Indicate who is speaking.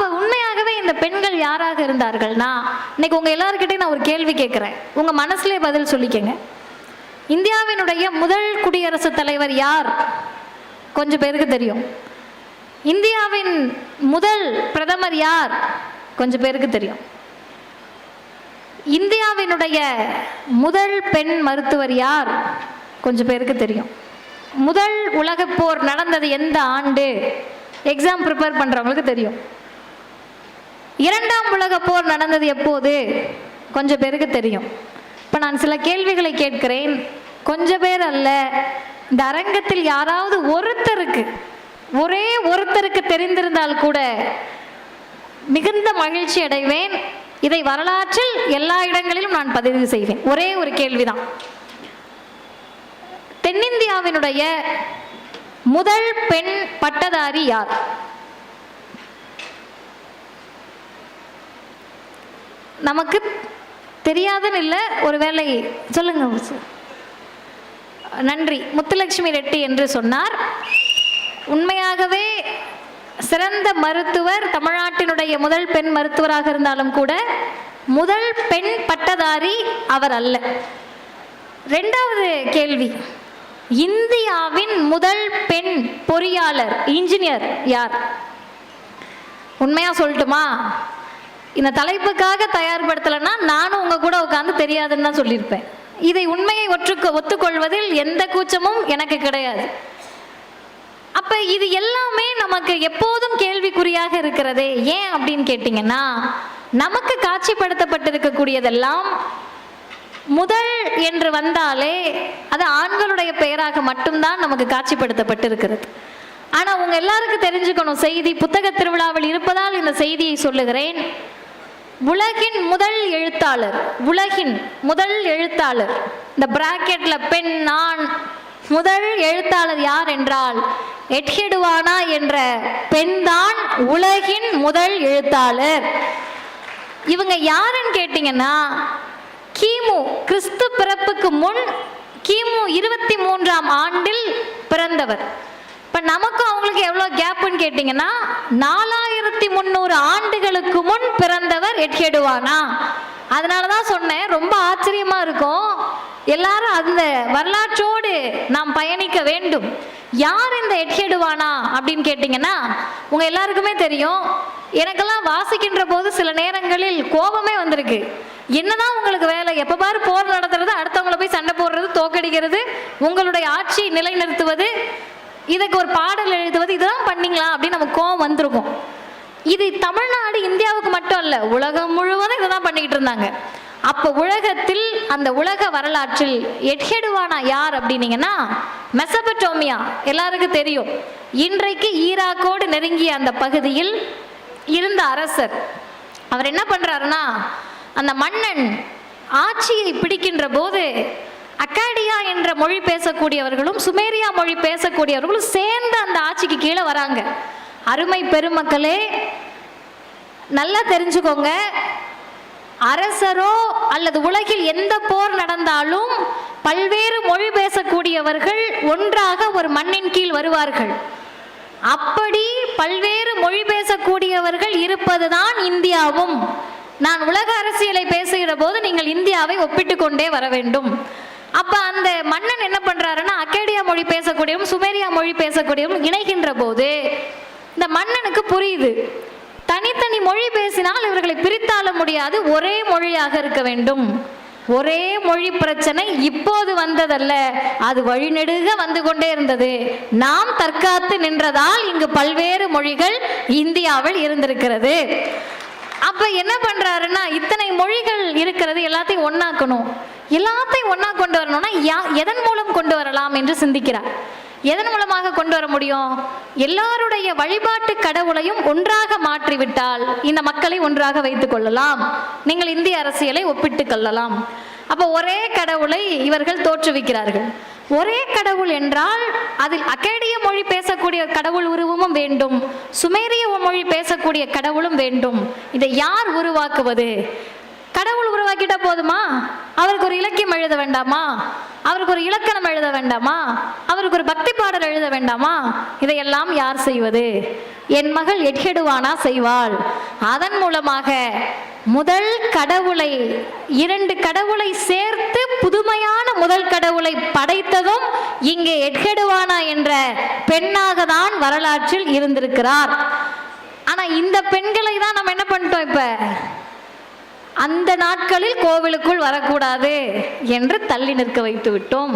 Speaker 1: அப்ப உண்மையாகவே இந்த பெண்கள் யாராக இருந்தார்கள்னா இன்னைக்கு உங்க எல்லாருக்கிட்டையும் நான் ஒரு கேள்வி கேட்கிறேன் உங்க மனசுலேயே பதில் சொல்லிக்கங்க. இந்தியாவினுடைய முதல் குடியரசுத் தலைவர் யார்? கொஞ்சம் பேருக்கு தெரியும். இந்தியாவின் முதல் பிரதமர் யார்? கொஞ்சம் பேருக்கு தெரியும். இந்தியாவினுடைய முதல் பெண் மருத்துவர் யார்? கொஞ்சம் பேருக்கு தெரியும். முதல் உலகப்போர் நடந்தது எந்த ஆண்டு? எக்ஸாம் ப்ரிப்பேர் பண்ணுறவங்களுக்கு தெரியும். இரண்டாம் உலக போர் நடந்தது எப்போது? கொஞ்சம் பேருக்கு தெரியும். இப்போ நான் சில கேள்விகளை கேட்கிறேன். கொஞ்சம் பேர் அல்ல இந்த அரங்கத்தில் யாராவது ஒருத்தருக்கு ஒரே ஒருத்தருக்கு தெரிந்திருந்தால் கூட மிகுந்த மகிழ்ச்சி அடைவேன். இதை வரலாற்றில் எல்லா இடங்களிலும் நான் பதிவு செய்வேன். ஒரே ஒரு கேள்விதான். தென்னிந்தியாவினுடைய முதல் பெண் பட்டதாரி யார்? நமக்கு தெரியாதுன்னு இல்லை ஒருவேளை சொல்லுங்க நன்றி. முத்துலட்சுமி ரெட்டி என்று சொன்னார். உண்மையாகவே சிறந்த மருத்துவர் தமிழ்நாட்டினுடைய முதல் பெண் மருத்துவராக இருந்தாலும் கூட முதல் பெண் பட்டதாரி அவர் அல்ல. ரெண்டாவது கேள்வி. இந்தியாவின் முதல் பெண் பொறியாளர் இன்ஜினியர் யார்? உண்மையா சொல்லட்டுமா? இந்த தலைப்புக்காக தயார்படுத்தலைன்னா நானும் உங்க கூட உட்காந்து தெரியாதுன்னு தான் சொல்லியிருப்பேன். இதை உண்மையை ஒற்றுக்க ஒத்துக்கொள்வதில் எந்த கூச்சமும் எனக்கு கிடையாது. அப்ப இது எல்லாமே நமக்கு எப்போதும் கேள்விக்குறியாக இருக்கிறதே ஏன் அப்படின்னு கேட்டிங்கன்னா நமக்கு காட்சிப்படுத்தப்பட்டிருக்கக்கூடியதெல்லாம் முதல் என்று வந்தாலே அது ஆண்களுடைய பெயராக மட்டும்தான் நமக்கு காட்சிப்படுத்தப்பட்டிருக்கிறது. ஆனா உங்க எல்லாருக்கும் தெரிஞ்சுக்கணும் செய்தி புத்தக திருவிழாவில் இருப்பதால் இந்த செய்தியை சொல்லுகிறேன். உலகின் முதல் எழுத்தாளர் உலகின் முதல் எழுத்தாளர். இந்த பிராக்கெட்ல பெண் நான் முதல் எழுத்தாளர் யார் என்றால் எட்ஹெடுவானா என்ற பெண்தான் உலகின் முதல் எழுத்தாளர். இவங்க யாருன்னு கேட்டிங்கன்னா கிமு கிறிஸ்து பிறப்புக்கு முன் கிமு இருபத்தி மூன்றாம் ஆண்டில் பிறந்தவர். இப்போ நமக்கும் அவங்களுக்கு எவ்வளோ கேப்புன்னு கேட்டிங்கன்னா ஆயிரத்தி முந்நூறு ஆண்டுகளுக்கு முன் பிறந்தவர் எட்கெடுவானா? அதனால தான் சொன்னேன் ரொம்ப ஆச்சரியமா இருக்கும். எல்லாரும் அந்த வரலாற்றோடு நாம் பயணிக்க வேண்டும். யார் இந்த எட்கெடுவானா அப்படின்னு கேட்டிங்கன்னா உங்க எல்லாருக்குமே தெரியும். எனக்கெல்லாம் வாசிக்கின்ற போது சில நேரங்களில் கோபமே வந்திருக்கு. என்னதான் உங்களுக்கு வேலை எப்ப பாரு போர் நடத்துறது அடுத்தவங்கள போய் சண்டை போடுறது தோக்கடிக்கிறது உங்களுடைய ஆட்சி நிலைநிறுத்துவது இதுக்கு ஒரு பாடல் எழுதுவது இதெல்லாம் பண்ணீங்களா அப்படின்னு நமக்கு கோவம் வந்திருக்கும். இது தமிழ்நாடு இந்தியாவுக்கு மட்டும் அல்ல உலகம் முழுவதும் இதை தான் பண்ணிக்கிட்டு இருந்தாங்க. அப்போ உலகத்தில் அந்த உலக வரலாற்றில் எட்ஹெடுவானா யார் அப்படின்னீங்கன்னா மெசபட்டோமியா எல்லாருக்கும் தெரியும். இன்றைக்கு ஈராக்கோடு நெருங்கிய அந்த பகுதியில் இருந்த அரசர் அவர் என்ன பண்ணுறாருன்னா அந்த மன்னன் ஆட்சியை பிடிக்கின்ற போது அக்காடியா என்ற மொழி பேசக்கூடியவர்களும் சுமேரியா மொழி பேசக்கூடியவர்களும் சேர்ந்து அந்த ஆட்சிக்கு கீழே வராங்க. அருமை பெருமக்களே நல்லா தெரிஞ்சுக்கோங்க. அரசரோ அல்லது உலகில் எந்த போர் நடந்தாலும் பல்வேறு மொழி பேசக்கூடியவர்கள் ஒன்றாக ஒரு மண்ணின் கீழ் வருவார்கள். அப்படி பல்வேறு மொழி பேசக்கூடியவர்கள் இருப்பதுதான் இந்தியாவும். நான் உலக அரசியலை பேசுகிற போது நீங்கள் இந்தியாவை ஒப்பிட்டு கொண்டே வர வேண்டும். அப்ப அந்த மன்னன் என்ன பண்றாருன்னா அக்கேடியா மொழி பேசக்கூடியவும் சுமேரியா மொழி பேசக்கூடியவும் இணைகின்ற போது இந்த மன்னனுக்கு புரியுது. தனித்தனி மொழி பேசினால் இவர்களை பிரித்தாள முடியாது. ஒரே மொழியாக இருக்க வேண்டும். ஒரே மொழி பிரச்சனை இப்போது வந்ததல்ல. அது வழிநெடுக வந்து கொண்டே இருந்தது. நாம் தற்காத்து நின்றதால் இங்கு பல்வேறு மொழிகள் இந்தியாவில் இருந்திருக்கிறது. அப்ப என்ன பண்றாருன்னா இத்தனை மொழிகள் இருக்கிறது எல்லாத்தையும் ஒன்னாக்கணும் எல்லாத்தையும் ஒன்னா கொண்டு வரணும்னா யா- எதன் மூலம் கொண்டு வரலாம் என்று சிந்திக்கிறார். எதன் மூலமாக கொண்டு வர முடியும்? எல்லாருடைய வழிபாட்டு கடவுளையும் ஒன்றாக மாற்றிவிட்டால் இந்த மக்களை ஒன்றாக வைத்துக் கொள்ளலாம். நீங்கள் இந்திய அரசியலை ஒப்பிட்டுக் கொள்ளலாம். அப்போ ஒரே கடவுளை இவர்கள் தோற்றுவிக்கிறார்கள். ஒரே கடவுள் என்றால் அதில் அக்கேடிய மொழி பேசக்கூடிய கடவுள் உருவமும் வேண்டும். சுமேரிய மொழி பேசக்கூடிய கடவுளும் வேண்டும். இதை யார் உருவாக்குவது? கடவுள் உருவாக்கிட்டா போதுமா? அவருக்கு ஒரு இலக்கியம் எழுத வேண்டாமா? அவருக்கு ஒரு இலக்கணம் எழுத வேண்டாமா? அவருக்கு ஒரு பக்தி பாடல் எழுத வேண்டாமா? இதையெல்லாம் யார் செய்வது? என் மகள் எட்கெடுவானா செய்வாள். அதன் மூலமாக முதல் கடவுளை இரண்டு கடவுளை சேர்த்து புதுமையான முதல் கடவுளை படைத்ததும் இங்கே எட்கெடுவானா என்ற பெண்ணாக தான் வரலாற்றில் இருந்திருக்கிறார். ஆனா இந்த பெண்களை தான் நம்ம என்ன பண்ணிட்டோம் இப்ப? அந்த நாட்களில் கோவிலுக்குள் வரக்கூடாது என்று தள்ளி நிற்க வைத்து விட்டோம்